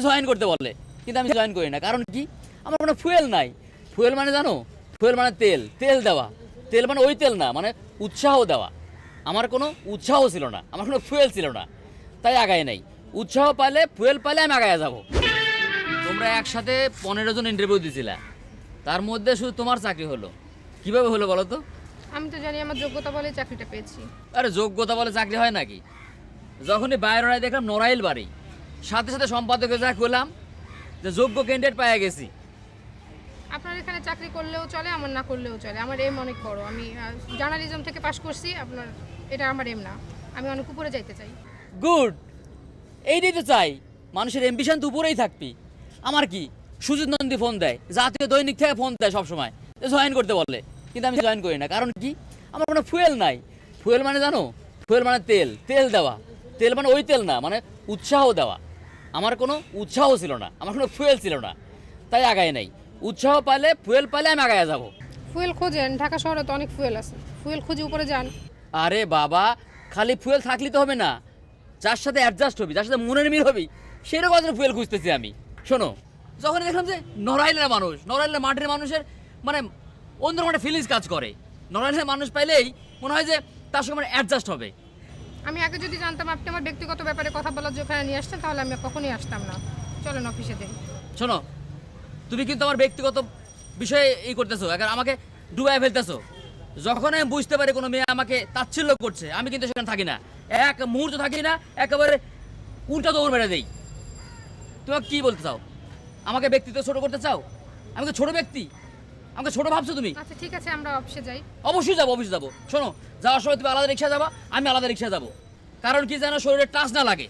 Join করতে বলে। কিন্তু আমি জয়েন করি না। কারণ কি? আমার কোনো ফুয়েল নাই। ফুয়েল মানে জানো? ফুয়েল মানে তেল। তেল দেওয়া। তেল মানে ওই তেল না মানে উৎসাহ দেওয়া। আমার কোনো উৎসাহ ছিল না। আমার কোনো ফুয়েল ছিল না। তাই আগায় নাই। উৎসাহ পাইলে ফুয়েল পাইলে আমি আগায় যাব। তোমরা একসাথে পনেরো জন ইন্টারভিউ দিছিলা। তার মধ্যে শুধু তোমার চাকরি হলো। কীভাবে হলো বলো তো? আমি তো জানি আমার যোগ্যতা বলে চাকরিটা পেয়েছি। আরে যোগ্যতা বলে চাকরি হয় নাকি? যখনই বাইরে দেখলাম নড়াইল বাড়ি। সাথে সাথে সম্পাদকে যা করলাম যে যোগ্য ক্যান্ডিডেট পাওয়া গেছি। আপনার এখানে চাকরি করলেও চলে আমার না করলেও চলে। আমার এম অনেক বড়। আমি জার্নালিজম থেকে পাশ করছি আপনার এটা আমার এম না। আমি অনেক উপরে যাইতে চাই। গুড এইটাই তো চাই। মানুষের এমবিশন তো উপরেই থাকবি। আমার কি? সুজিত নন্দী ফোন দেয়। জাতীয় দৈনিক থেকে ফোন দেয় সবসময়। জয়েন করতে বলে। কিন্তু আমি জয়েন করি না। কারণ কি? আমার কোনো ফুয়েল নাই। ফুয়েল মানে জানো? ফুয়েল মানে তেল। তেল দেওয়া। তেল মানে ওই তেল না মানে উৎসাহ দেওয়া। আমার কোনো উৎসাহ ছিল না আমার কোনো ফুয়েল ছিল না। তাই আগায় নাই। উৎসাহ পাইলে ফুয়েল পাইলে আমি আগায় যাব। ফুয়েল খোঁজেন ঢাকা শহরে তো অনেক ফুয়েল আছে। ফুয়েল খুঁজে উপরে যান। আরে বাবা খালি ফুয়েল থাকলে তো হবে না। যার সাথে অ্যাডজাস্ট হবি যার সাথে মনের মিল হবি সেরকম একজন ফুয়েল খুঁজতেছি আমি। শোনো যখন দেখলাম যে নড়াইলের মানুষ নড়াইলের মাঠের মানুষের মানে অন্যরকম একটা ফিলিংস কাজ করে। নড়াইলের মানুষ পাইলেই মনে হয় যে তার সঙ্গে মানে অ্যাডজাস্ট হবে। আমি আগে যদি জানতাম আপনি আমার ব্যক্তিগত ব্যাপারে কথা বলার এখানে নিয়ে আসতেন, তাহলে আমি কখনোই আসতাম না। চলেন অফিসে দিন শোনো, তুমি কিন্তু আমার ব্যক্তিগত বিষয়ে এই করতেছো এখন আমাকে ডুবাই ফেলতেছো। যখন আমি বুঝতে পারি কোনো মেয়ে আমাকে তাচ্ছিল্য করছে, আমি কিন্তু সেখানে থাকি না। এক মুহূর্ত থাকি না, একেবারে উল্টা দৌড় মেরে দেই। তুমি কি বলতে চাও? আমাকে ব্যক্তিত্ব ছোট করতে চাও? আমি তো ছোট ব্যক্তি। আমাকে ছোট ভাবছ তুমি? আচ্ছা ঠিক আছে আমরা অফিসে যাই। অবশ্যই যাব অফিসে যাব। শোনো যাওয়ার সময় তুমি আলাদা রিক্সা যাবা আমি আলাদা রিক্সা যাব। কারণ কি যেন শরীরে টাচ না লাগে।